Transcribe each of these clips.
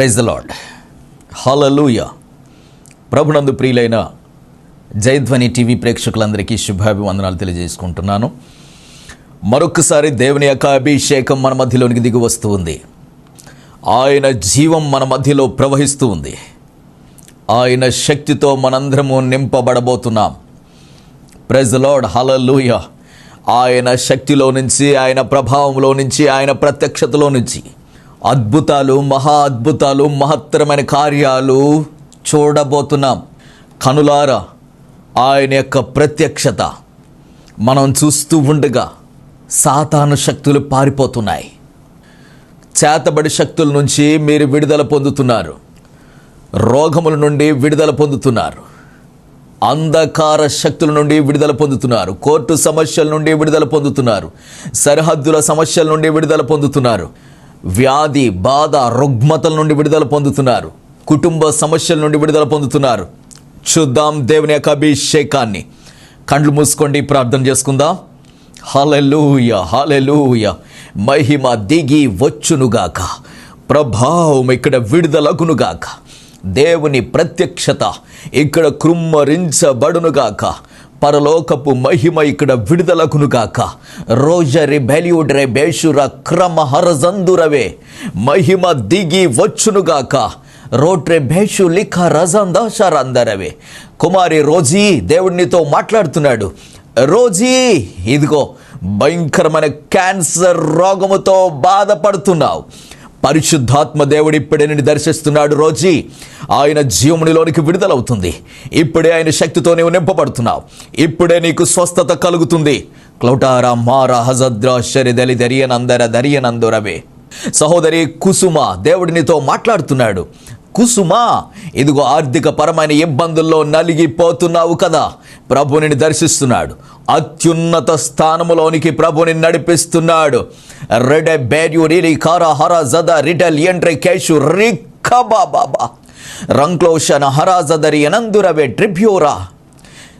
Praise the lord hallelujah ప్రభునందు ప్రియులైన జయధ్వని TV ప్రేక్షకులందరికీ శుభాభివందనాలు తెలియజేసుకుంటున్నాను. మరొకసారి దేవుని యొక్క అభిషేకం మన మధ్యలోనికి దిగి వస్తూ ఉంది. ఆయన జీవం మన మధ్యలో ప్రవహిస్తూ ఉంది. ఆయన శక్తితో మనందరము నింపబడబోతున్నాం. ప్రెజ్ లార్డ్ హలలుయ ఆయన శక్తిలో నుంచి ఆయన ప్రభావంలో నుంచి ఆయన ప్రత్యక్షతలో నుంచి అద్భుతాలు మహా అద్భుతాలు మహత్తరమైన కార్యాలు చూడబోతున్నాం. కనులారా ఆయన యొక్క ప్రత్యక్షత మనం చూస్తూ ఉండగా సాతాను శక్తులు పారిపోతున్నాయి. చేతబడి శక్తుల నుంచి మీరు విడుదల పొందుతున్నారు. రోగముల నుండి విడుదల పొందుతున్నారు. అంధకార శక్తుల నుండి విడుదల పొందుతున్నారు. కోర్టు సమస్యల నుండి విడుదల పొందుతున్నారు. సరిహద్దుల సమస్యల నుండి విడుదల పొందుతున్నారు. వ్యాధి బాధ రుగ్మతల నుండి విడుదల పొందుతున్నారు. కుటుంబ సమస్యల నుండి విడుదల పొందుతున్నారు. చూద్దాం దేవుని యొక్క అభిషేకాన్ని. కండ్లు మూసుకోండి ప్రార్థన చేసుకుందాం. హలెలూయ హలెలూయ మహిమ దిగి వచ్చునుగాక ప్రభావం ఇక్కడ విడుదలగునుగాక దేవుని ప్రత్యక్షత ఇక్కడ కృమ్మరించబడునుగాక పరలోకపు మహిమ ఇక్కడ విడుదలకును గాక. రోజరి బెలియుడ్రే బేషుర క్రమ హరజందురవే. మహిమ దిగి వచ్చునుగాక రోట్రే భేషు లిఖ రజందరవే కుమారి రోజీ దేవుడినితో మాట్లాడుతున్నాడు. రోజీ ఇదిగో భయంకరమైన క్యాన్సర్ రోగముతో బాధపడుతున్నావు. పరిశుద్ధాత్మ దేవుడు ఇప్పుడే నిన్ను దర్శిస్తున్నాడు రోజీ. ఆయన జీవమునిలోనికి విడుదలవుతుంది. ఇప్పుడే ఆయన శక్తితో నీవు నింపబడుతున్నావు. ఇప్పుడే నీకు స్వస్థత కలుగుతుంది. క్లౌటారా మారా హజద్రా శరిదలి దరియనందర దరియనందురవే సహోదరి కుసుమ దేవుడినితో మాట్లాడుతున్నాడు. కుసుమ. ఇదిగో ఆర్థిక పరమైన ఇబ్బందుల్లో నలిగిపోతున్నావు కదా. ప్రభుని దర్శిస్తున్నాడు. అత్యున్నత స్థానములోనికి ప్రభుని నడిపిస్తున్నాడు. రెడె బేర్యు రిలి కార హర జద రిటల్ ఎంట్రె కేషు రిఖబా బాబా రంక్లోషన హరాజదరి ఎనందురవే ట్రిబ్యూరా.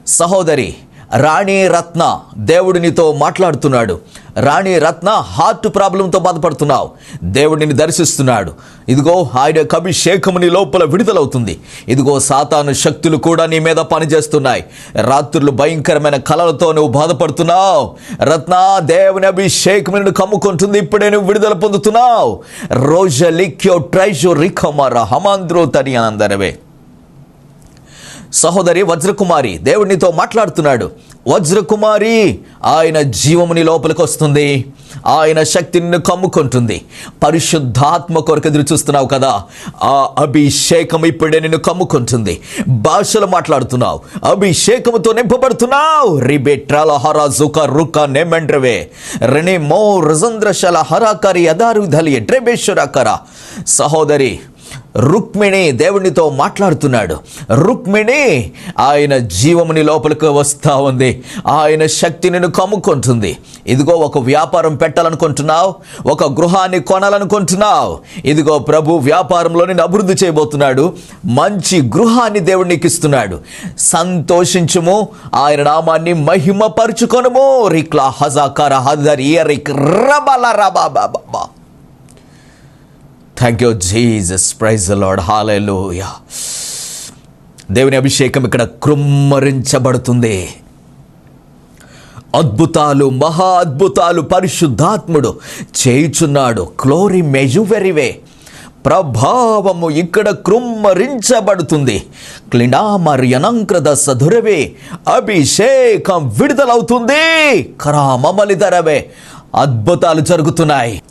సహోదరి రాణి రత్న దేవుడినితో మాట్లాడుతున్నాడు. రాణి రత్న హార్ట్ ప్రాబ్లంతో బాధపడుతున్నావు. దేవుడిని దర్శిస్తున్నాడు. ఇదిగో ఆయన యొక్క అభిషేకముని లోపల విడుదలవుతుంది. ఇదిగో సాతాను శక్తులు కూడా నీ మీద పనిచేస్తున్నాయి. రాత్రులు భయంకరమైన కళలతో నువ్వు బాధపడుతున్నావు. రత్న దేవుని అభిషేకం నిన్ను కమ్ముకుంటుంది. ఇప్పుడే నువ్వు విడుదల పొందుతున్నావు. రోజ లిక్యో ట్రైజో రిఖమర హమాంద్రో తని అందరవే సహోదరి వజ్రకుమారి దేవుడినితో మాట్లాడుతున్నాడు. వజ్రకుమారి ఆయన జీవముని లోపలికి వస్తుంది. ఆయన శక్తిని నిన్ను కమ్ముకుంటుంది. పరిశుద్ధాత్మ కొరకు ఎదురు చూస్తున్నావు కదా. ఆ అభిషేకం ఇప్పుడే నిన్ను కమ్ముకుంటుంది. భాషలు మాట్లాడుతున్నావు. అభిషేకముతో నింపబడుతున్నావు. రిబెట్రాల హరా జుక రుక నెమెండ్రవే. రెనే మో రజంద్రశల హరాకరి అదారు ధలి డ్రెబేశ్వరాకర సహోదరి రుక్మిణి దేవునితో మాట్లాడుతున్నాడు. రుక్మిణి ఆయన జీవముని లోపలికి వస్తూ ఉంది. ఆయన శక్తి నిన్ను కమ్ముకుంటుంది. ఇదిగో ఒక వ్యాపారం పెట్టాలనుకుంటున్నావు. ఒక గృహాన్ని కొనాలనుకుంటున్నావు. ఇదిగో ప్రభు వ్యాపారంలో నేను అభివృద్ధి చేయబోతున్నాడు. మంచి గృహాన్ని దేవుడు ఇస్తున్నాడు. సంతోషించుము. ఆయన నామాన్ని మహిమపరుచుకొనుము. రిక్లా హజాకార హదరి రిక్ రబల రబా బాబా thank you Jesus praise Lord hallelujah దేవుని అభిషేకం ఇక్కడ కృమ్మరించబడుతుంది. అద్భుతాలు మహా అద్భుతాలు పరిశుద్ధాత్ముడు చేయుచున్నాడు. క్లోరి మెజువెరివే ప్రభావము ఇక్కడ కృమ్మరించబడుతుంది. క్లినామర్యనంక్రద సధురవే అభిషేకం విడుదలవుతుంది. క్రామమలిధరవే అద్భుతాలు జరుగుతున్నాయి.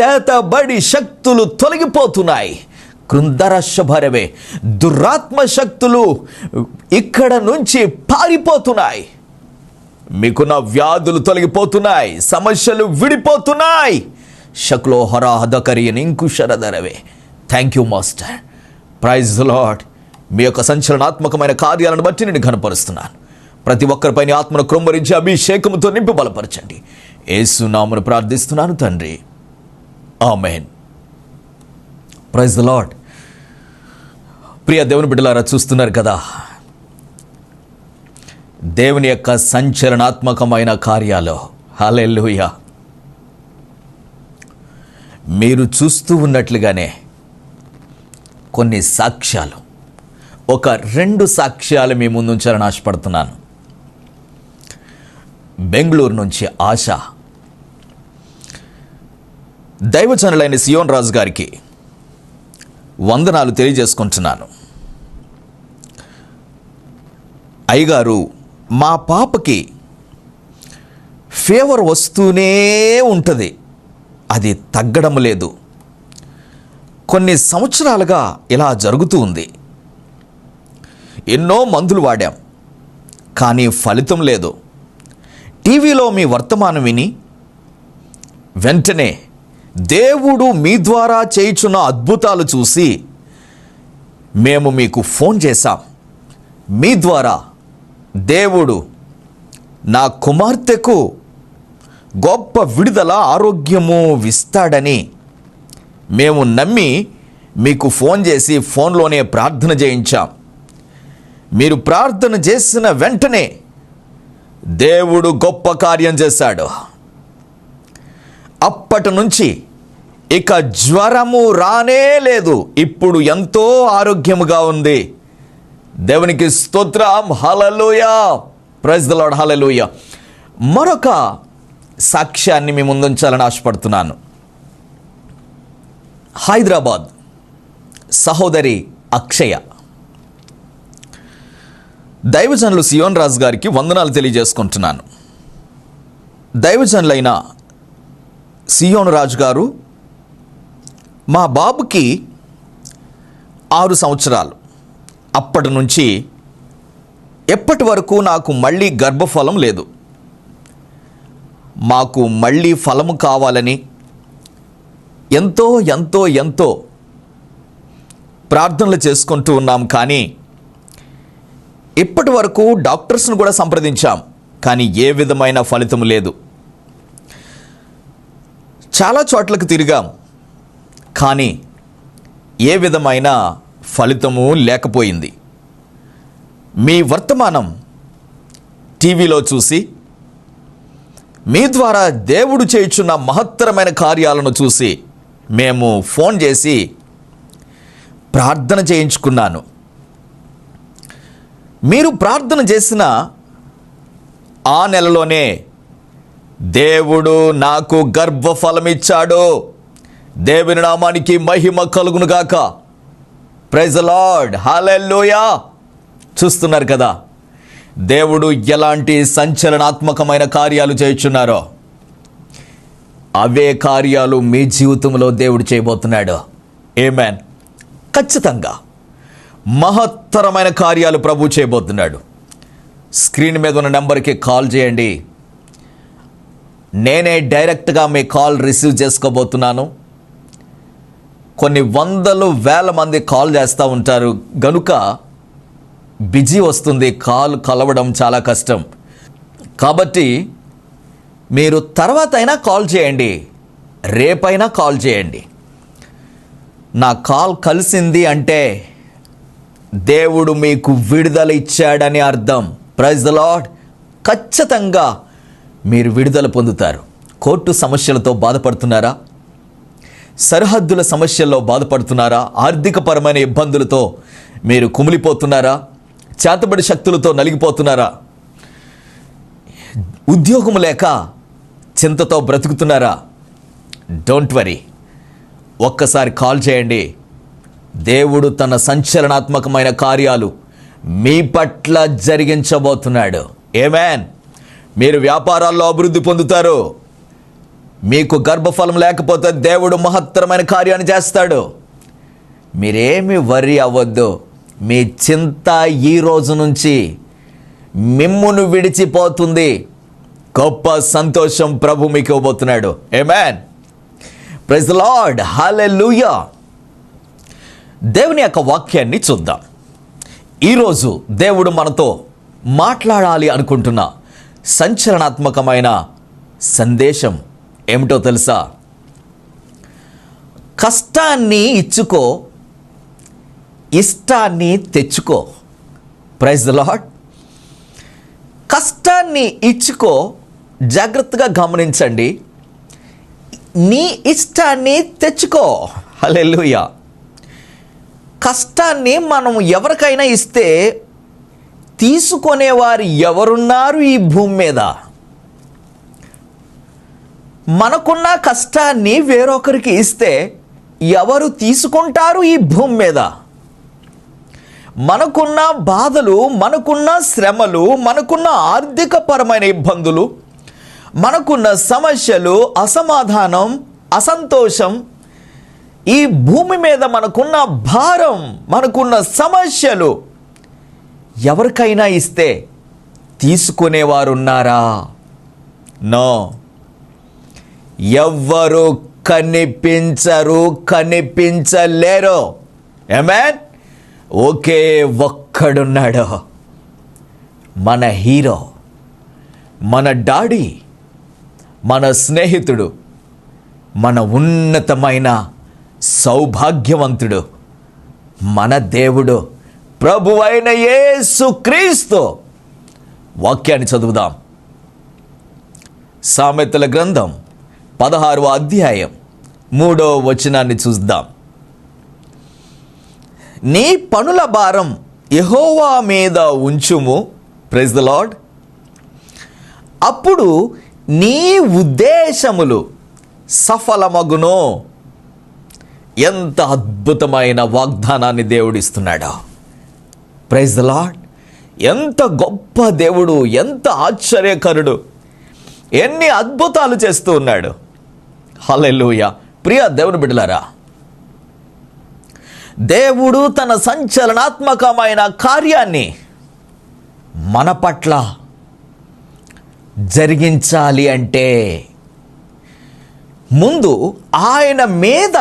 చేతబడి శక్తులు తొలగిపోతున్నాయి. కృందరశభరవే దురాత్మ శక్తులు ఇక్కడ నుంచి పారిపోతున్నాయి. మీకున్న వ్యాధులు తొలగిపోతున్నాయి సమస్యలు విడిపోతున్నాయి. శక్లో హరాహదకరి ఇంకుశరధరవే. Thank you master praise Lord మీ యొక్క సంచలనాత్మకమైన కార్యాలను బట్టి నేను కనపరుస్తున్నాను ప్రతి ఒక్కరిపైన ఆత్మను క్రొమ్మరించి అభిషేకముతో నింపి బలపరచండి ఏసునామను ప్రార్థిస్తున్నాను తండ్రి. ఆమెన్. ప్రైజ్ ద లాడ్ ప్రియ దేవుని బిడ్డలారా చూస్తున్నారు కదా? దేవుని యొక్క సంచలనాత్మకమైన కార్యాలు. హాలెల్లుయ మీరు చూస్తూ ఉన్నట్లుగానే కొన్ని సాక్ష్యాలు. ఒక రెండు సాక్ష్యాలు మీ ముందుంచాలని ఆశపడుతున్నాను. బెంగళూరు నుంచి ఆశ. దైవజనులైన సియోన్ రాజు గారికి వందనాలు తెలియజేసుకుంటున్నాను. అయ్యగారు మా పాపకి ఫేవర్ వస్తూనే ఉంటుంది. అది తగ్గడం లేదు. కొన్ని సంవత్సరాలుగా ఇలా జరుగుతూ ఉంది. ఎన్నో మందులు వాడాం. కానీ ఫలితం లేదు. టీవీలో మీ వర్తమానం విని వెంటనే దేవుడు మీ ద్వారా చేయుచున్న అద్భుతాలు చూసి మేము మీకు ఫోన్ చేశాం. మీ ద్వారా దేవుడు నా కుమార్తెకు గొప్ప విడుదల ఆరోగ్యము ఇస్తాడని మేము నమ్మి మీకు ఫోన్ చేసి ఫోన్లోనే ప్రార్థన చేయించాం. మీరు ప్రార్థన చేసిన వెంటనే దేవుడు గొప్ప కార్యం చేశాడు. అప్పటి నుంచి ఇక జ్వరము రానే లేదు. ఇప్పుడు ఎంతో ఆరోగ్యముగా ఉంది. దేవునికి స్తోత్రం. హలలుయ ప్రైజ్ హలలుయ మరొక సాక్ష్యాన్ని మీ ముందుంచాలని ఆశపడుతున్నాను. హైదరాబాద్ సహోదరి అక్షయ. దైవజనులు సియోన్ రాజు గారికి వందనాలు తెలియజేసుకుంటున్నాను. దైవజనులైన సియోను రాజు గారు మా బాబుకి ఆరు సంవత్సరాలు. అప్పటి నుంచి ఎప్పటి వరకు నాకు మళ్ళీ గర్భఫలం లేదు. మాకు మళ్ళీ ఫలము కావాలని ఎంతో ఎంతో ఎంతో ప్రార్థనలు చేసుకుంటూ ఉన్నాం. కానీ ఇప్పటి వరకు డాక్టర్స్ను కూడా సంప్రదించాం. కానీ ఏ విధమైన ఫలితం లేదు. చాలా చోట్లకు తిరిగాం. కానీ ఏ విధమైన ఫలితము లేకపోయింది. మీ వర్తమానం టీవీలో చూసి మీ ద్వారా దేవుడు చేయుచున్న మహత్తరమైన కార్యాలను చూసి మేము ఫోన్ చేసి ప్రార్థన చేయించుకున్నాను. మీరు ప్రార్థన చేసిన ఆ నెలలోనే దేవుడు నాకు గర్భఫలమిచ్చాడు. దేవుని నామానికి మహిమ కలుగునుగాక ప్రైజ్ లార్డ్ హాలెల్లోయా చూస్తున్నారు కదా. దేవుడు ఎలాంటి సంచలనాత్మకమైన కార్యాలు చేయుచున్నారో అవే కార్యాలు మీ జీవితంలో దేవుడు చేయబోతున్నాడు. ఏమేన్ ఖచ్చితంగా మహత్తరమైన కార్యాలు ప్రభు చేయబోతున్నాడు. స్క్రీన్ మీద ఉన్న నెంబర్కి కాల్ చేయండి. నేనే డైరెక్ట్గా మీ కాల్ రిసీవ్ చేసుకోబోతున్నాను. కొన్ని వందలు వేల మంది కాల్ చేస్తూ ఉంటారు. గనుక బిజీ వస్తుంది. కాల్ కలవడం చాలా కష్టం. కాబట్టి మీరు తర్వాత అయినా కాల్ చేయండి. రేపైనా కాల్ చేయండి. నా కాల్ కలిసింది అంటే దేవుడు మీకు విడుదల ఇచ్చాడని అర్థం. ప్రైజ్ ద లాడ్ ఖచ్చితంగా మీరు విడుదల పొందుతారు. కోర్టు సమస్యలతో బాధపడుతున్నారా? సరిహద్దుల సమస్యల్లో బాధపడుతున్నారా? ఆర్థికపరమైన ఇబ్బందులతో మీరు కుమిలిపోతున్నారా? చేతబడి శక్తులతో నలిగిపోతున్నారా? ఉద్యోగం లేక చింతతో బ్రతుకుతున్నారా? డోంట్ వరీ ఒక్కసారి కాల్ చేయండి. దేవుడు తన సంచలనాత్మకమైన కార్యాలు మీ పట్ల జరిగించబోతున్నాడు. ఏమేన్ మీరు వ్యాపారాల్లో అభివృద్ధి పొందుతారు. మీకు గర్భఫలం లేకపోతే దేవుడు మహత్తరమైన కార్యాన్ని చేస్తాడు. మీరేమి వరి అవ్వద్దు. మీ చింత ఈ రోజు నుంచి మిమ్మును విడిచిపోతుంది. గొప్ప సంతోషం ప్రభు మీకు ఇవ్వబోతున్నాడు. ఏమేన్ ప్రెజ్ లార్డ్ హాలెలూయా దేవుని యొక్క వాక్యాన్ని చూద్దాం. ఈరోజు దేవుడు మనతో మాట్లాడాలి అనుకుంటున్నా. సంచలనాత్మకమైన సందేశం ఏమిటో తెలుసా? కష్టాన్ని ఇచ్చుకో ఇష్టాన్ని తెచ్చుకో. ప్రైజ్ ద లాడ్ కష్టాన్ని ఇచ్చుకో జాగ్రత్తగా గమనించండి. నీ ఇష్టాన్ని తెచ్చుకో. హల్లెలూయా కష్టాన్ని మనం ఎవరికైనా ఇస్తే తీసుకొనేవారు ఎవరున్నారు ఈ భూమి మీద? మనకున్న కష్టాన్ని వేరొకరికి ఇస్తే ఎవరు తీసుకుంటారు ఈ భూమి మీద? మనకున్న బాధలు మనకున్న శ్రమలు మనకున్న ఆర్థిక పరమైన ఇబ్బందులు మనకున్న సమస్యలు అసమాధానం అసంతోషం ఈ భూమి మీద మనకున్న భారం మనకున్న సమస్యలు ఎవరికైనా ఇస్తే తీసుకునేవారున్నారా? నో. ఎవ్వరు కనిపించరు కనిపించలేరు. ఏమేన్ ఒకే ఒక్కడున్నాడు. మన హీరో మన డాడీ మన స్నేహితుడు మన ఉన్నతమైన సౌభాగ్యవంతుడు మన దేవుడు. ప్రభు అయిన యేసు క్రీస్తు వాక్యాన్ని చదువుదాం. సామెతల గ్రంథం పదహారవ అధ్యాయం మూడో వచనాన్ని చూద్దాం. నీ పనుల భారం ఎహోవా మీద ఉంచుము ప్రెజ్ ద లార్డ్. అప్పుడు నీ ఉద్దేశములు సఫలమగును. ఎంత అద్భుతమైన వాగ్దానాన్ని దేవుడిస్తున్నాడా ప్రైజ్ ద లాడ్ ఎంత గొప్ప దేవుడు ఎంత ఆశ్చర్యకరుడు. ఎన్ని అద్భుతాలు చేస్తూ ఉన్నాడు. హలెలుయ ప్రియ దేవుని బిడ్డలారా దేవుడు తన సంచలనాత్మకమైన కార్యాన్ని మన పట్ల జరిగించాలి అంటే ముందు ఆయన మీద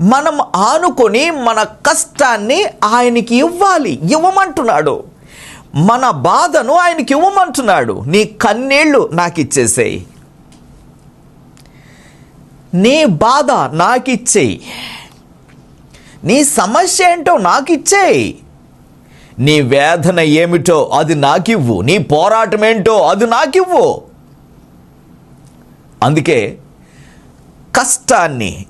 మనం ఆనుకొని మన కష్టాన్ని ఆయనకి ఇవ్వాలి ఇవ్వమంటున్నాడు. మన బాధను ఆయనకి ఇవ్వమంటున్నాడు. నీ కన్నీళ్ళు నాకు ఇచ్చేసేయి నీ బాధ నాకు ఇచ్చేయి నీ సమస్య ఏంటో నాకు ఇచ్చేయి నీ వేదన ఏమిటో అది నాకివ్వు. నీ పోరాటం ఏంటో అది నాకివ్వు. అందుకే కష్టాన్ని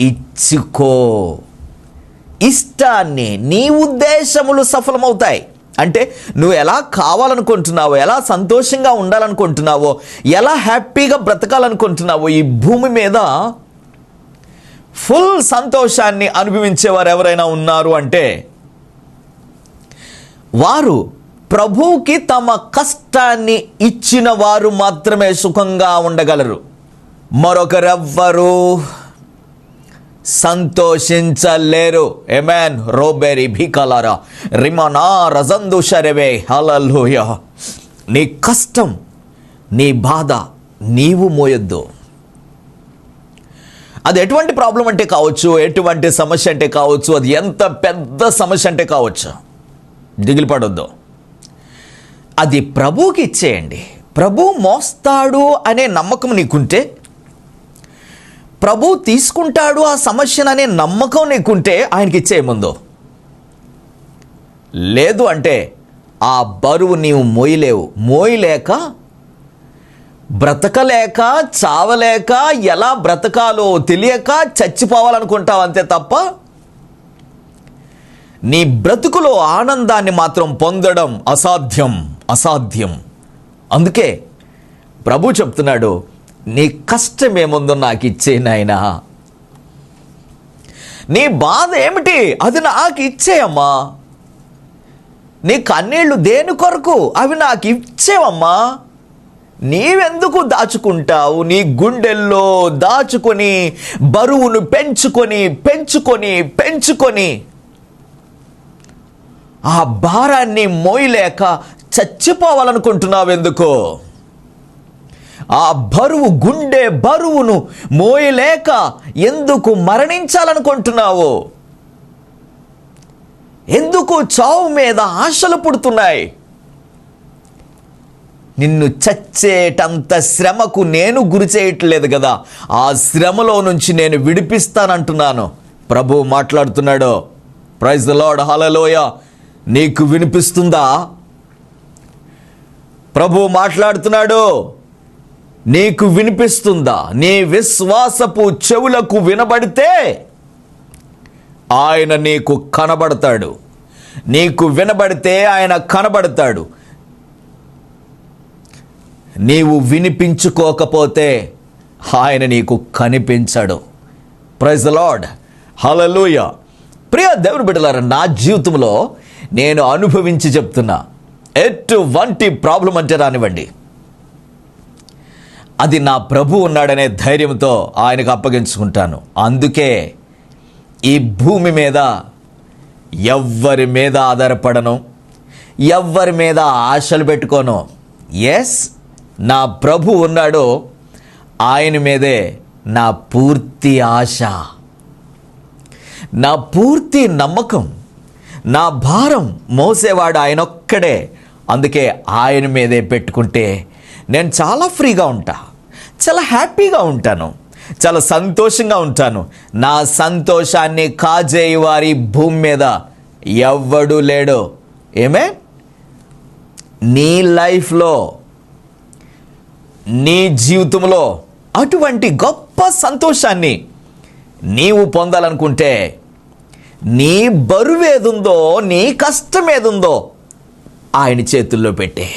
ఇచ్చుకో. ఇష్టాన్ని నీ ఉద్దేశములు సఫలమవుతాయి. అంటే నువ్వు ఎలా కావాలనుకుంటున్నావో ఎలా సంతోషంగా ఉండాలనుకుంటున్నావో ఎలా హ్యాపీగా బ్రతకాలనుకుంటున్నావో ఈ భూమి మీద ఫుల్ సంతోషాన్ని అనుభవించేవారు ఎవరైనా ఉన్నారు అంటే వారు ప్రభువుకి తమ కష్టాన్ని ఇచ్చిన వారు మాత్రమే సుఖంగా ఉండగలరు. మరొకరెవ్వరు సంతోషించలేరు. ఎమెన్ రోబెరి భీకలారా. రిమనా రజందు షరెవే హలలోయ నీ కష్టం నీ బాధ నీవు మోయొద్దు. అది ఎటువంటి ప్రాబ్లం అంటే కావచ్చు ఎటువంటి సమస్య అంటే కావచ్చు అది ఎంత పెద్ద సమస్య అంటే కావచ్చు. దిగిలిపడొద్దు. అది ప్రభువుకి ఇచ్చేయండి. ప్రభు మోస్తాడు అనే నమ్మకం నీకుంటే ప్రభు తీసుకుంటాడు ఆ సమస్యను అనే నమ్మకం నీకుంటే ఆయనకి ఇచ్చే ముందు లేదు అంటే ఆ బరువు నీవు మోయలేవు. మోయలేక బ్రతకలేక చావలేక ఎలా బ్రతకాలో తెలియక చచ్చిపోవాలనుకుంటావు అంతే తప్ప నీ బ్రతుకులో ఆనందాన్ని మాత్రం పొందడం అసాధ్యం అసాధ్యం. అందుకే ప్రభు చెప్తున్నాడు నీ కష్టం ఏముందో నాకు ఇచ్చే నాయనా. నీ బాధ ఏమిటి? అది నాకు ఇచ్చేయమ్మా నీ కన్నీళ్ళు దేని కొరకు? అవి నాకు ఇచ్చేవమ్మా. నీవెందుకు దాచుకుంటావు? నీ గుండెల్లో దాచుకొని బరువును పెంచుకొని పెంచుకొని పెంచుకొని. ఆ భారాన్ని మోయలేక చచ్చిపోవాలనుకుంటున్నావు ఎందుకో ఆ బరువు గుండె బరువును మోయలేక ఎందుకు మరణించాలనుకుంటున్నావు? ఎందుకు చావు మీద ఆశలు పుడుతున్నాయి? నిన్ను చచ్చేటంత శ్రమకు నేను గురి చేయట్లేదు కదా. ఆ శ్రమలో నుంచి నేను విడిపిస్తానంటున్నాను. ప్రభు మాట్లాడుతున్నాడు. ప్రైజ్ ద లార్డ్ హలలోయ నీకు వినిపిస్తుందా? ప్రభు మాట్లాడుతున్నాడు. నీకు వినిపిస్తుందా? నీ విశ్వాసపు చెవులకు వినబడితే ఆయన నీకు కనబడతాడు. నీకు వినబడితే ఆయన కనబడతాడు. నీవు వినిపించుకోకపోతే ఆయన నీకు కనిపించడు. ప్రైజ్ లార్డ్ హలలుయ ప్రియ దేవుని బిడ్డలారా నా జీవితంలో నేను అనుభవించి చెప్తున్నా ఎటువంటి ప్రాబ్లం అంటే రానివ్వండి. అది నా ప్రభు ఉన్నాడనే ధైర్యంతో ఆయనకు అప్పగించుకుంటాను. అందుకే ఈ భూమి మీద ఎవ్వరి మీద ఆధారపడను ఎవ్వరి మీద ఆశలు పెట్టుకోను. ఎస్ నా ప్రభు ఉన్నాడో ఆయన మీదే నా పూర్తి ఆశ. నా పూర్తి నమ్మకం నా భారం మోసేవాడు ఆయన ఒక్కడే అందుకే ఆయన మీదే పెట్టుకుంటే నేను చాలా ఫ్రీగా ఉంటా. చాలా హ్యాపీగా ఉంటాను. చాలా సంతోషంగా ఉంటాను. నా సంతోషాన్ని కాజేయి వారి భూమి మీద ఎవ్వడు లేడు. ఏమే? నీ లైఫ్లో నీ జీవితంలో అటువంటి గొప్ప సంతోషాన్ని నీవు పొందాలనుకుంటే నీ బరువు ఏదుందో నీ కష్టం ఏదుందో ఆయన చేతుల్లో పెట్టే.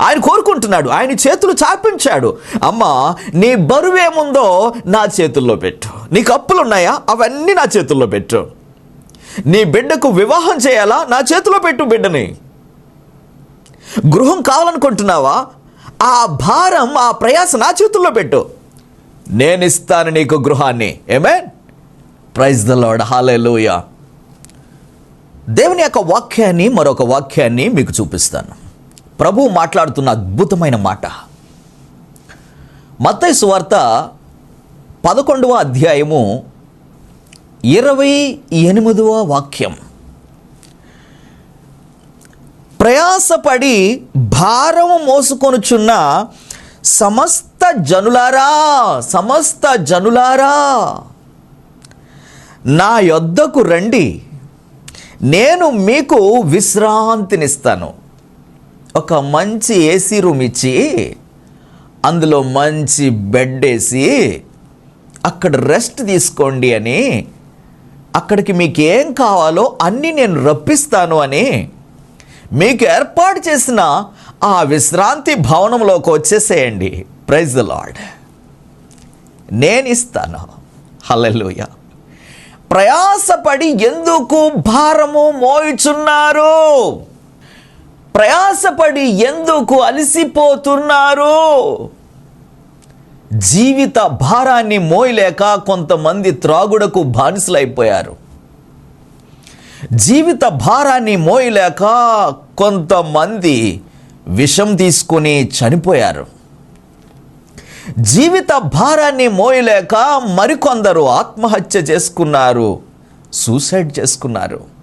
ఆయన కోరుకుంటున్నాడు ఆయన చేతులు చాపించాడు. అమ్మా నీ బరువు ఏముందో నా చేతుల్లో పెట్టు. నీకు అప్పులు ఉన్నాయా? అవన్నీ నా చేతుల్లో పెట్టు. నీ బిడ్డకు వివాహం చేయాలా? నా చేతిలో పెట్టు బిడ్డని. గృహం కావాలనుకుంటున్నావా? ఆ భారం ఆ ప్రయాస నా చేతుల్లో పెట్టు. నేను ఇస్తాను నీకు గృహాన్ని. ఏమే ప్రైజ్ ద లార్డ్ హాలెలూయ దేవుని యొక్క వాక్యాన్ని మరొక వాక్యాన్ని మీకు చూపిస్తాను. ప్రభు మాట్లాడుతున్న అద్భుతమైన మాట. మత్తయి సువార్త పదకొండవ అధ్యాయము ఇరవై ఎనిమిదవ వాక్యం. ప్రయాసపడి భారము మోసుకొనుచున్న సమస్త జనులారా సమస్త జనులారా నా యొద్దకు రండి. నేను మీకు విశ్రాంతినిస్తాను. ఒక మంచి ఏసీ రూమ్ ఇచ్చి అందులో మంచి బెడ్ వేసి అక్కడ రెస్ట్ తీసుకోండి అని అక్కడికి మీకు ఏం కావాలో అన్నీ నేను రప్పిస్తాను అని మీకు ఏర్పాటు చేసిన ఆ విశ్రాంతి భవనంలోకి వచ్చేసేయండి. ప్రైజ్ ద లార్డ్ నేను ఇస్తాను. హలలుయ ప్రయాసపడి ఎందుకు భారము మోయిచున్నారు? ప్రయాసపడి ఎందుకు అలసిపోతున్నారు? జీవిత భారాన్ని మోయలేక కొంతమంది త్రాగుడకు బానిసలైపోయారు. జీవిత భారాన్ని మోయలేక కొంతమంది విషం తీసుకుని చనిపోయారు. జీవిత భారాన్ని మోయలేక మరికొందరు ఆత్మహత్య చేసుకున్నారు సూసైడ్ చేసుకున్నారు.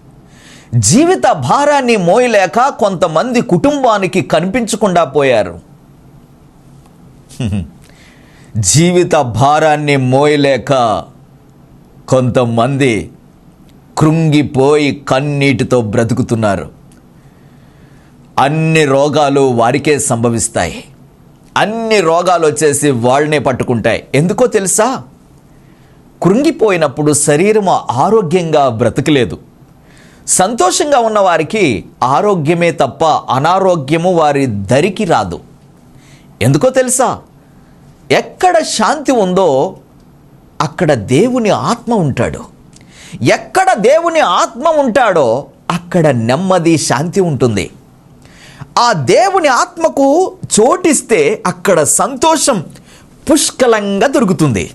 జీవిత భారాన్ని మోయలేక కొంతమంది కుటుంబానికి కనిపించకుండా పోయారు. జీవిత భారాన్ని మోయలేక కొంతమంది కృంగిపోయి కన్నీటితో బ్రతుకుతున్నారు. అన్ని రోగాలు వారికే సంభవిస్తాయి. అన్ని రోగాలు వచ్చేసి వాళ్ళనే పట్టుకుంటాయి. ఎందుకో తెలుసా? కృంగిపోయినప్పుడు శరీరం ఆరోగ్యంగా బ్రతకలేదు. సంతోషంగా ఉన్న వారికి ఆరోగ్యమే తప్ప అనారోగ్యము వారి దరికి రాదు. ఎందుకో తెలుసా? ఎక్కడ శాంతి ఉందో అక్కడ దేవుని ఆత్మ ఉంటాడు. ఎక్కడ దేవుని ఆత్మ ఉంటాడో అక్కడ నెమ్మది శాంతి ఉంటుంది. ఆ దేవుని ఆత్మకు చోటిస్తే అక్కడ సంతోషం పుష్కలంగా దొరుకుతుంది.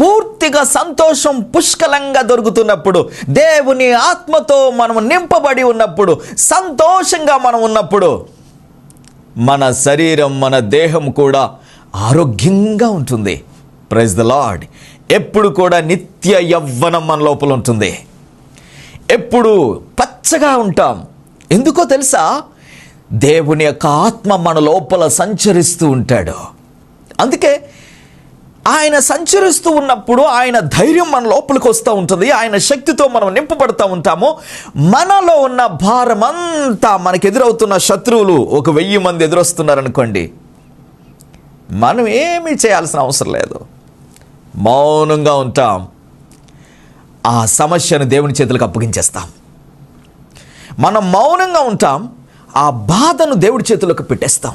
పూర్తిగా సంతోషం పుష్కలంగా దొరుకుతున్నప్పుడు దేవుని ఆత్మతో మనం నింపబడి ఉన్నప్పుడు సంతోషంగా మనం ఉన్నప్పుడు మన శరీరం మన దేహం కూడా ఆరోగ్యంగా ఉంటుంది. ప్రైజ్ ద లార్డ్ ఎప్పుడు కూడా నిత్య యవ్వనం మన లోపల ఉంటుంది. ఎప్పుడు పచ్చగా ఉంటాం. ఎందుకో తెలుసా? దేవుని యొక్క ఆత్మ మన లోపల సంచరిస్తూ ఉంటాడు. అందుకే ఆయన సంచరిస్తూ ఉన్నప్పుడు ఆయన ధైర్యం మన లోపలికి వస్తూ ఉంటుంది ఆయన శక్తితో మనం నింపబడుతూ ఉంటాము. మనలో ఉన్న భారం అంతా మనకు ఎదురవుతున్న శత్రువులు ఒక వెయ్యి మంది ఎదురొస్తున్నారనుకోండి మనం ఏమీ చేయాల్సిన అవసరం లేదు. మౌనంగా ఉంటాం. ఆ సమస్యను దేవుని చేతులకు అప్పగించేస్తాం. మనం మౌనంగా ఉంటాం ఆ బాధను దేవుడి చేతులకు పెట్టేస్తాం.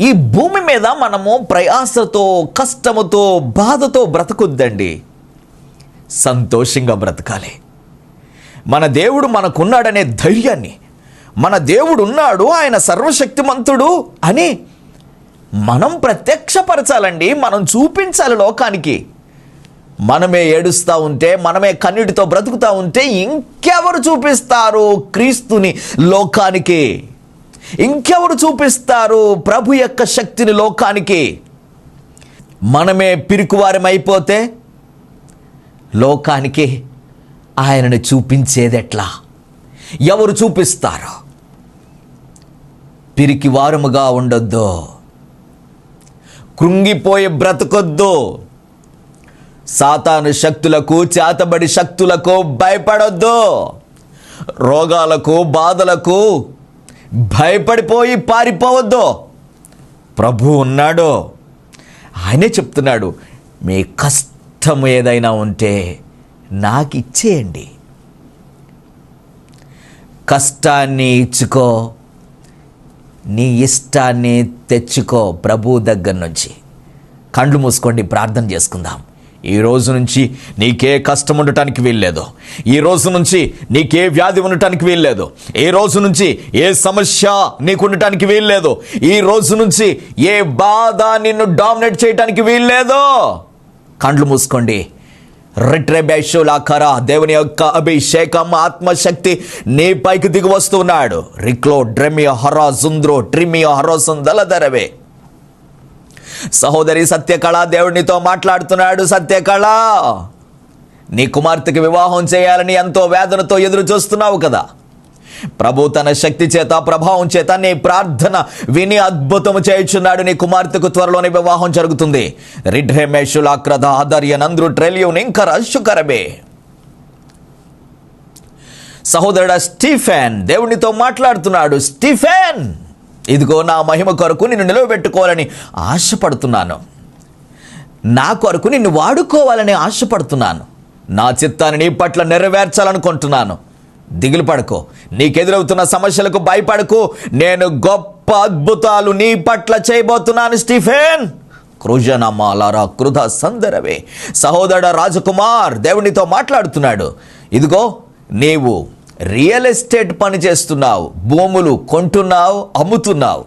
ఈ భూమి మీద మనము ప్రయాసతో కష్టముతో బాధతో బ్రతకొద్దండి. సంతోషంగా బ్రతకాలి. మన దేవుడు మనకున్నాడనే ధైర్యాన్ని మన దేవుడు ఉన్నాడు ఆయన సర్వశక్తిమంతుడు అని మనం ప్రత్యక్షపరచాలండి మనం చూపించాలి లోకానికి. మనమే ఏడుస్తూ ఉంటే మనమే కన్నీటితో బ్రతుకుతూ ఉంటే ఇంకెవరు చూపిస్తారు క్రీస్తుని లోకానికి? ఇంకెవరు చూపిస్తారు ప్రభు యొక్క శక్తిని లోకానికి? మనమే పిరికివారమైపోతే లోకానికి ఆయనను చూపించేదెట్లా? ఎవరు చూపిస్తారు? పిరికి వారముగా ఉండొద్దు. కృంగిపోయి బ్రతకొద్దు. సాతాను శక్తులకు చేతబడి శక్తులకు భయపడొద్దు. రోగాలకు బాధలకు భయపడిపోయి పారిపోవద్దు. ప్రభు ఉన్నాడు. ఆయనే చెప్తున్నాడు మీ కష్టం ఏదైనా ఉంటే నాకు ఇచ్చేయండి. కష్టాన్ని ఇచ్చుకో నీ ఇష్టాన్ని తెచ్చుకో ప్రభు దగ్గర నుంచి. కండ్లు మూసుకోండి ప్రార్థన చేసుకుందాం. ఈ రోజు నుంచి నీకే కష్టం ఉండటానికి వీల్లేదు. ఈ రోజు నుంచి నీకే వ్యాధి ఉండటానికి వీల్లేదు. ఈ రోజు నుంచి ఏ సమస్య నీకు ఉండటానికి వీల్లేదు. ఈ రోజు నుంచి ఏ బాధ నిన్ను డామినేట్ చేయటానికి వీల్లేదు. కండ్లు మూసుకోండి. రిట్రెబేషులాకరా దేవుని యొక్క అభిషేకం ఆత్మశక్తి నీ పైకి దిగి వస్తున్నాడు రిక్లో డ్రెమియో హరా జుంద్రో ట్రిమియో హరోసం దలదరవే సహోదరి సత్యకళ దేవుడినితో మాట్లాడుతున్నాడు సత్యకళ. నీ కుమార్తెకి వివాహం చేయాలని ఎంతో వేదనతో ఎదురు చూస్తున్నావు కదా. ప్రభు తన శక్తి చేత ప్రభావం చేత నీ ప్రార్థన విని అద్భుతము చేయుచున్నాడు. నీ కుమార్తెకు త్వరలోనే వివాహం జరుగుతుంది. రిడ్రెమేషులాక్రద ఆధర్య నంద్రు ట్రెలియున్ ఇంకా రష్యుకరమే సహోదరుడ స్టీఫెన్ దేవునితో మాట్లాడుతున్నాడు. స్టీఫెన్! ఇదిగో నా మహిమ కొరకు నిన్ను నిలవబెట్టుకోవాలని ఆశపడుతున్నాను. నా కొరకు నిన్ను వాడుకోవాలని ఆశపడుతున్నాను. నా చిత్తాన్ని నీ పట్ల నెరవేర్చాలనుకుంటున్నాను. దిగులు పడకో. నీకెదురవుతున్న సమస్యలకు భయపడకు. నేను గొప్ప అద్భుతాలు నీ పట్ల చేయబోతున్నాను స్టీఫెన్. కృజనమాలారా కృధ సందరవే. సహోదర రాజకుమార్ దేవునితో మాట్లాడుతున్నాడు. ఇదిగో నీవు రియల్ ఎస్టేట్ పని చేస్తున్నావు. భూములు కొంటున్నావు అమ్ముతున్నావు.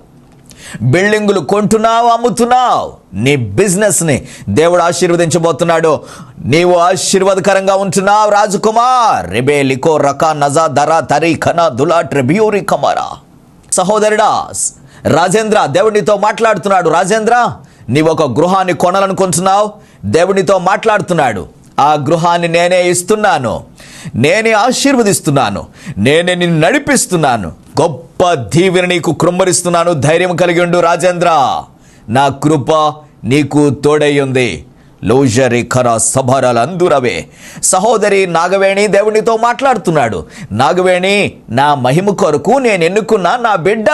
బిల్డింగులు కొంటున్నావు అమ్ముతున్నావు. నీ బిజినెస్ని దేవుడు ఆశీర్వదించబోతున్నాడు. నీవు ఆశీర్వాదకరంగా ఉంటున్నావు రాజకుమార్. రిబే లికో రకా నజా ధర తరి ఖన దులా ట్రిబ్యూరి కమరా. సహోదరుడా రాజేంద్ర దేవుడితో మాట్లాడుతున్నాడు. రాజేంద్ర నీవు ఒక గృహాన్ని కొనాలనుకుంటున్నావు. దేవుడితో మాట్లాడుతున్నాడు. ఆ గృహాన్ని నేనే ఇస్తున్నాను. నేనే ఆశీర్వదిస్తున్నాను. నేనే నిన్ను నడిపిస్తున్నాను. గొప్ప దీవెన నీకు కృమ్మరిస్తున్నాను ధైర్యం కలిగి ఉండు రాజేంద్ర. నా కృప నీకు తోడయ్యుంది ఉంది. లోజరి ఖర సభరలందురవే సహోదరి నాగవేణి దేవునితో మాట్లాడుతున్నాడు. నాగవేణి నా మహిమ కొరకు నేను ఎన్నుకున్న నా బిడ్డ.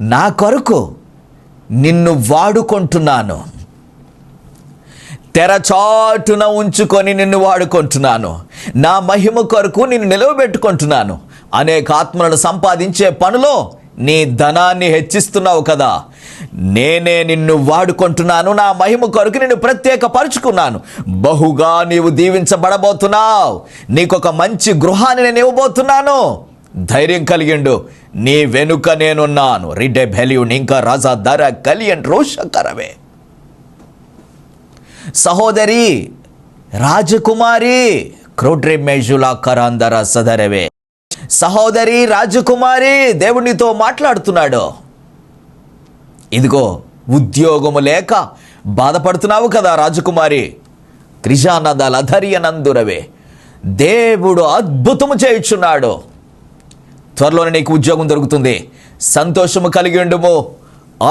నా కొరకు నిన్ను వాడుకుంటున్నాను. తెరచాటున ఉంచుకొని నిన్ను వాడుకుంటున్నాను. నా మహిమ కొరకు నిన్ను నిలవబెట్టుకుంటున్నాను. అనేక ఆత్మలను సంపాదించే పనిలో నీ ధనాన్ని హెచ్చిస్తున్నావు కదా. నేనే నిన్ను వాడుకుంటున్నాను. నా మహిమ కొరకు నిన్ను ప్రత్యేకపరుచుకున్నాను. బహుగా నీవు దీవించబడబోతున్నావు. నీకొక మంచి గృహాన్ని నేను ఇవ్వబోతున్నాను. ధైర్యం కలిగిండు. నీ వెనుక నేనున్నాను. రిడ్డే భెలియున్ ఇంకా రాజా ధర కలియన్ రోషకరవే. సహోదరి రాజకుమారి క్రోట్రే మేజులా కరాందర సదరవే. సహోదరి రాజకుమారి దేవునితో మాట్లాడుతున్నాడు. ఇదిగో ఉద్యోగము లేక బాధపడుతున్నావు కదా రాజకుమారి. క్రిజానద లధరియనందురవే దేవుడు అద్భుతము చేయుచున్నాడు. త్వరలోనే నీకు ఉద్యోగం దొరుకుతుంది. సంతోషము కలిగి ఉండుము.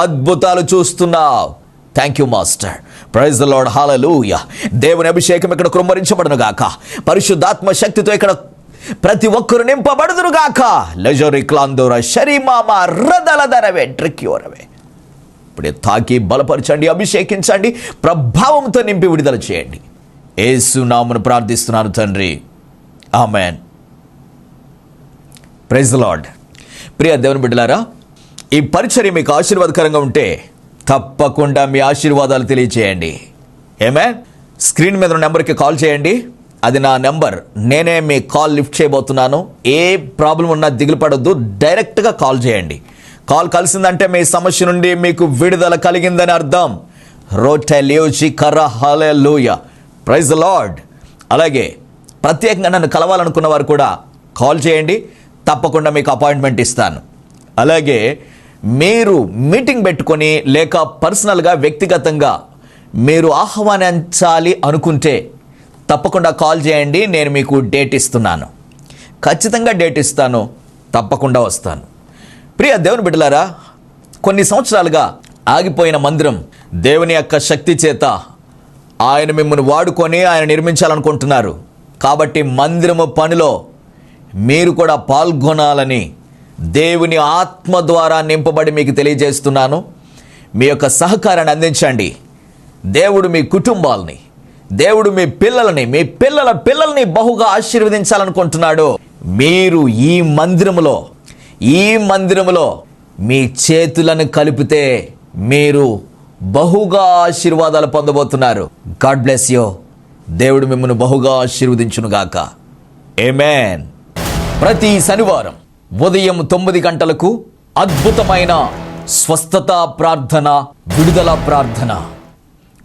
అద్భుతాలు చూస్తున్నావు. Thank you master praise the Lord hallelujah దేవుని అభిషేకం ఇక్కడ కృమ్మరించబడును గాక. పరిశుద్ధాత్మ శక్తితో ఇక్కడ ప్రతి ఒక్కరు నింపబడుదురు గాక. లెజోరి క్లాందోర షరీమామ రదల ధరవే ట్రిక్యోరవే ఇప్పుడే తాకి బలపరచండి అభిషేకించండి ప్రభావంతో నింపి విడుదల చేయండి. ఏసునామును ప్రార్థిస్తున్నాను తండ్రి. ఆమెన్ ప్రైజ్ లార్డ్ ప్రియ దేవుని బిడ్డలారా ఈ పరిచర్య మీకు ఆశీర్వాదకరంగా ఉంటే తప్పకుండా మీ ఆశీర్వాదాలు తెలియచేయండి. ఏమే స్క్రీన్ మీద ఉన్న నెంబర్కి కాల్ చేయండి. అది నా నెంబర్. నేనే మీ కాల్ లిఫ్ట్ చేయబోతున్నాను. ఏ ప్రాబ్లం ఉన్నా దిగులు పడొద్దు. డైరెక్ట్గా కాల్ చేయండి. కాల్ కలిసిందంటే మీ సమస్య నుండి మీకు విడుదల కలిగిందని అర్థం. రోటెలియోచి కర్ర హలెలూయ ప్రైజ్ లార్డ్ అలాగే ప్రత్యేకంగా నన్ను కలవాలనుకున్న వారు కూడా కాల్ చేయండి. తప్పకుండా మీకు అపాయింట్మెంట్ ఇస్తాను. అలాగే మీరు మీటింగ్ పెట్టుకొని లేక పర్సనల్గా వ్యక్తిగతంగా మీరు ఆహ్వానించాలి అనుకుంటే తప్పకుండా కాల్ చేయండి నేను మీకు డేట్ ఇస్తున్నాను. ఖచ్చితంగా డేట్ ఇస్తాను తప్పకుండా వస్తాను. ప్రియ దేవుని బిడ్డలారా కొన్ని సంవత్సరాలుగా ఆగిపోయిన మందిరం దేవుని యొక్క శక్తి చేత ఆయన మిమ్మల్ని వాడుకొని ఆయన నిర్మించాలనుకుంటున్నారు. కాబట్టి మందిరము పనిలో మీరు కూడా పాల్గొనాలని దేవుని ఆత్మ ద్వారా నింపబడి మీకు తెలియజేస్తున్నాను. మీ యొక్క సహకారాన్ని అందించండి. దేవుడు మీ కుటుంబాలని దేవుడు మీ పిల్లలని మీ పిల్లల పిల్లల్ని బహుగా ఆశీర్వదించాలనుకుంటున్నాడు. మీరు ఈ మందిరములో ఈ మందిరములో మీ చేతులను కలిపితే మీరు బహుగా ఆశీర్వాదాలు పొందబోతున్నారు. గాడ్ బ్లెస్ యో. దేవుడు మిమ్మల్ని బహుగా ఆశీర్వదించునుగాక. ఏమేన్ ప్రతి శనివారం ఉదయం తొమ్మిది గంటలకు అద్భుతమైన స్వస్థత ప్రార్థన విడుదల ప్రార్థన.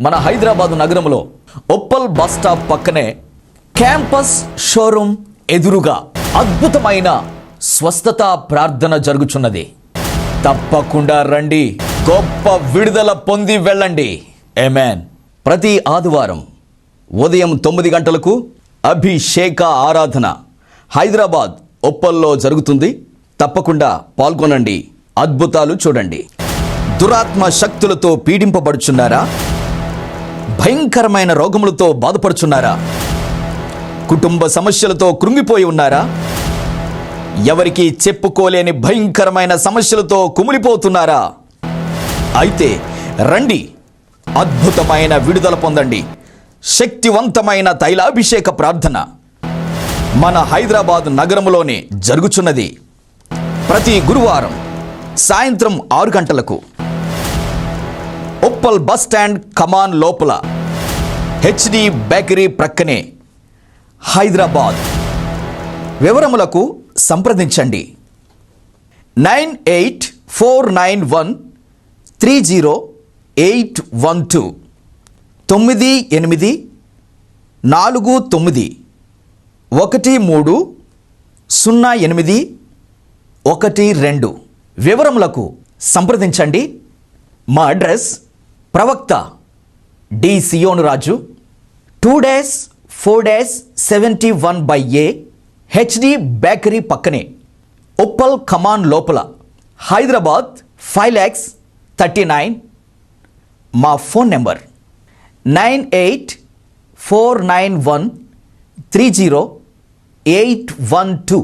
మన హైదరాబాద్ నగరంలో ఒప్పల్ బస్ స్టాప్ పక్కనే క్యాంపస్ షోరూమ్ ఎదురుగా అద్భుతమైన స్వస్థత ప్రార్థన జరుగుచున్నది. తప్పకుండా రండి గొప్ప విడుదల పొంది వెళ్ళండి. ఏమేన్ ప్రతి ఆదివారం ఉదయం తొమ్మిది గంటలకు అభిషేక ఆరాధన హైదరాబాద్ ఉప్పల్లో జరుగుతుంది. తప్పకుండా పాల్గొనండి. అద్భుతాలు చూడండి. దురాత్మ శక్తులతో పీడింపబడుచున్నారా? భయంకరమైన రోగములతో బాధపడుచున్నారా? కుటుంబ సమస్యలతో కృంగిపోయి ఉన్నారా? ఎవరికి చెప్పుకోలేని భయంకరమైన సమస్యలతో కుమిలిపోతున్నారా? అయితే రండి. అద్భుతమైన విడుదల పొందండి. శక్తివంతమైన తైలాభిషేక ప్రార్థన. మన హైదరాబాద్ నగరంలోనే జరుగుచున్నది. ప్రతి గురువారం సాయంత్రం ఆరు గంటలకు ఉప్పల్ బస్ స్టాండ్ కమాన్ లోపల హెచ్డి బేకరీ ప్రక్కనే హైదరాబాద్. వివరములకు సంప్రదించండి. Nine eight four nine one three zero eight one two తొమ్మిది ఎనిమిది నాలుగు తొమ్మిది. ఒకటి మూడు సున్నా ఎనిమిది ఒకటి రెండు. వివరములకు సంప్రదించండి. మా అడ్రస్ ప్రవక్త D Siyonu Raju two dash four dash seventy one by A HD bakery పక్కనే ఉప్పల్ కమాన్ లోపల Hyderabad five lakhs thirty nine. మా phone number nine eight four nine one three zero eight one two